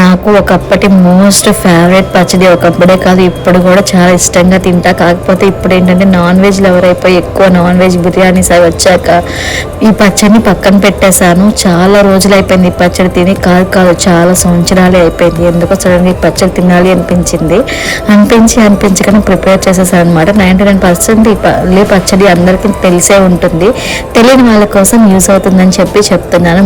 నాకు ఒకప్పటి most favourite పచ్చడి ఒకప్పుడే కాదు ఇప్పుడు కూడా చాలా ఇష్టంగా తింటా. కాకపోతే ఇప్పుడు ఏంటంటే నాన్ వెజ్ లవర్ అయిపోయి ఎక్కువ నాన్ వెజ్ బిర్యానీస్ అవి వచ్చాక ఈ పచ్చడిని పక్కన పెట్టేశాను. చాలా రోజులు అయిపోయింది ఈ పచ్చడి తిని. కాదు కాదు చాలా సంవత్సరాలే అయిపోయింది. ఎందుకో సడన్గా ఈ పచ్చడి తినాలి అనిపించింది. అనిపించి అనిపించగానే ప్రిపేర్ చేసేసాను అనమాట నైంటీ నైన్ పర్సెంట్ ఈ పల్లి పచ్చడి అందరికీ తెలిసే ఉంటుంది. తెలియని వాళ్ళ కోసం యూస్ అవుతుందని చెప్పి చెప్తున్నాను.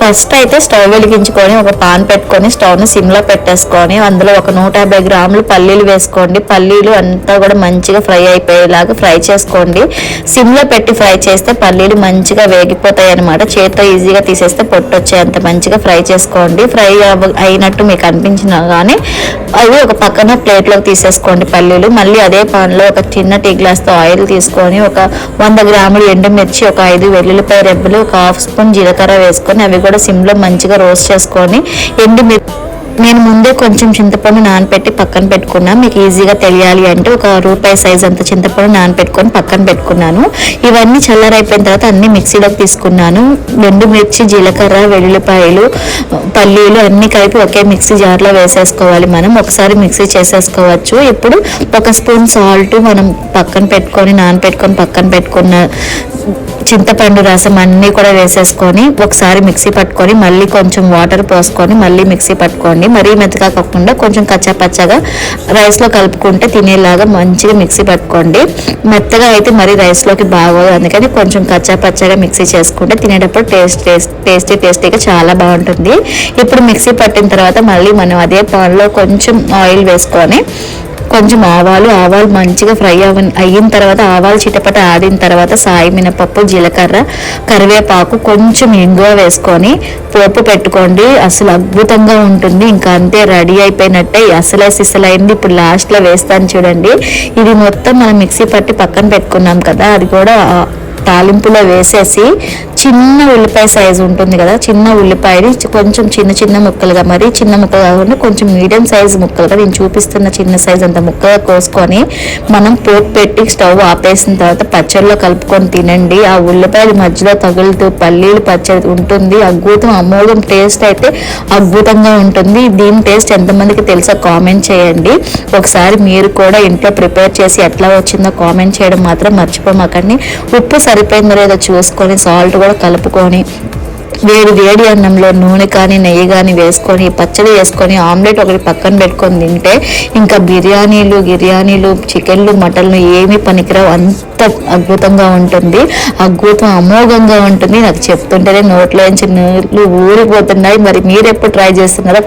ఫస్ట్ అయితే స్టవ్ వెలిగించుకొని ఒక పాన్ పెట్టుకొని స్టవ్ని సిమ్లో పెట్టేసుకొని అందులో ఒక నూట యాభై గ్రాములు పల్లీలు వేసుకోండి. పల్లీలు అంతా కూడా మంచిగా ఫ్రై అయిపోయేలాగా ఫ్రై చేసుకోండి. సిమ్లో పెట్టి ఫ్రై చేస్తే పల్లీలు మంచిగా వేగిపోతాయి అనమాట చేతితో ఈజీగా తీసేస్తే పొట్టు వచ్చేంత మంచిగా ఫ్రై చేసుకోండి. ఫ్రై అయినట్టు మీకు అనిపించినా కానీ అవి ఒక పక్కన ప్లేట్లోకి తీసేసుకోండి పల్లీలు. మళ్ళీ అదే పాన్లో ఒక చిన్న టీ గ్లాస్తో ఆయిల్ తీసుకొని ఒక వంద గ్రాములు ఎండుమిర్చి ఒక ఐదు వెల్లుల్లిపాయ రెబ్బలు ఒక హాఫ్ స్పూన్ జీలకర్ర వేసుకొని అవి కూడా సిమ్లో మంచిగా రోస్ట్ చేసుకొని ఎండుమిర్చి నేను ముందే కొంచెం చింతపండు నానపెట్టి పక్కన పెట్టుకున్నా. మీకు ఈజీగా తెలియాలి అంటే ఒక రూపాయి సైజ్ అంత చింతపండు నానపెట్టుకొని పక్కన పెట్టుకున్నాను. ఇవన్నీ చల్లరైపోయిన తర్వాత అన్ని మిక్సీలోకి తీసుకున్నాను. ఎండు మిర్చి జీలకర్ర వెల్లుల్లిపాయలు పల్లీలు అన్ని కలిపి ఒకే మిక్సీ జార్లో వేసేసుకోవాలి మనం. ఒకసారి మిక్సీ చేసేసుకోవచ్చు. ఇప్పుడు ఒక స్పూన్ సాల్ట్ మనం పక్కన పెట్టుకొని నానపెట్టుకొని పక్కన పెట్టుకున్న చింతపండు రసం అన్నీ కూడా వేసేసుకొని ఒకసారి మిక్సీ పట్టుకొని మళ్ళీ కొంచెం వాటర్ పోసుకొని మళ్ళీ మిక్సీ పట్టుకోండి. మరీ మెత్తగా కాకుండా కొంచెం కచ్చా పచ్చగా రైస్లో కలుపుకుంటే తినేలాగా మంచిగా మిక్సీ పట్టుకోండి. మెత్తగా అయితే మరీ రైస్లోకి బాగోదు. అందుకని కొంచెం కచ్చా పచ్చగా మిక్సీ చేసుకుంటే తినేటప్పుడు టేస్ట్ టేస్ట్ టేస్టీ టేస్టీగా చాలా బాగుంటుంది. ఇప్పుడు మిక్సీ పట్టిన తర్వాత మళ్ళీ మనం అదే పాన్లో కొంచెం ఆయిల్ వేసుకొని కొంచెం ఆవాలు ఆవాలు మంచిగా ఫ్రై అవ అయిన తర్వాత ఆవాలు చిటపట ఆడిన తర్వాత సాయి మినపప్పు జీలకర్ర కరివేపాకు కొంచెం ఇంగువ వేసుకొని పోపు పెట్టుకోండి. అసలు అద్భుతంగా ఉంటుంది. ఇంకా అంతే రెడీ అయిపోయినట్టే. అసలే సిసలైంది. ఇప్పుడు లాస్ట్లో వేస్తాను చూడండి. ఇది మొత్తం మనం మిక్సీ పట్టి పక్కన పెట్టుకున్నాం కదా. అది కూడా తాలింపులో వేసేసి చిన్న ఉల్లిపాయ సైజు ఉంటుంది కదా చిన్న ఉల్లిపాయని కొంచెం చిన్న చిన్న ముక్కలుగా మరి చిన్న ముక్కలు కాకుండా కొంచెం మీడియం సైజు ముక్కలుగా నేను చూపిస్తున్న చిన్న సైజు అంత ముక్కగా కోసుకొని మనం పోపు పెట్టి స్టవ్ ఆపేసిన తర్వాత పచ్చడిలో కలుపుకొని తినండి. ఆ ఉల్లిపాయలు మధ్యలో తగులుతూ పల్లీలు పచ్చడి ఉంటుంది. అద్భుతం అమోఘం టేస్ట్ అయితే అద్భుతంగా ఉంటుంది. దీని టేస్ట్ ఎంతమందికి తెలుసా కామెంట్ చేయండి. ఒకసారి మీరు కూడా ఇంట్లో ప్రిపేర్ చేసి ఎట్లా వచ్చిందో కామెంట్ చేయడం మాత్రం మర్చిపోమాకండి. ఉప్పు సరిపోయిందో లేదో చూసుకొని సాల్ట్ కూడా కలుపుకొని వేడి వేడి అన్నంలో నూనె కానీ నెయ్యి కానీ వేసుకొని పచ్చడి వేసుకొని ఆమ్లెట్ ఒకటి పక్కన పెట్టుకొని తింటే ఇంకా బిర్యానీలు గిర్యానీలు చికెన్లు మటన్లు ఏమీ పనికిరావు. అంత అద్భుతంగా ఉంటుంది. అద్భుతం అమోఘంగా ఉంటుంది. నాకు చెప్తుంటేనే నోట్లోంచి నీళ్ళు ఊరిపోతున్నాయి. మరి మీరు ఎప్పుడు ట్రై చేస్తున్నారో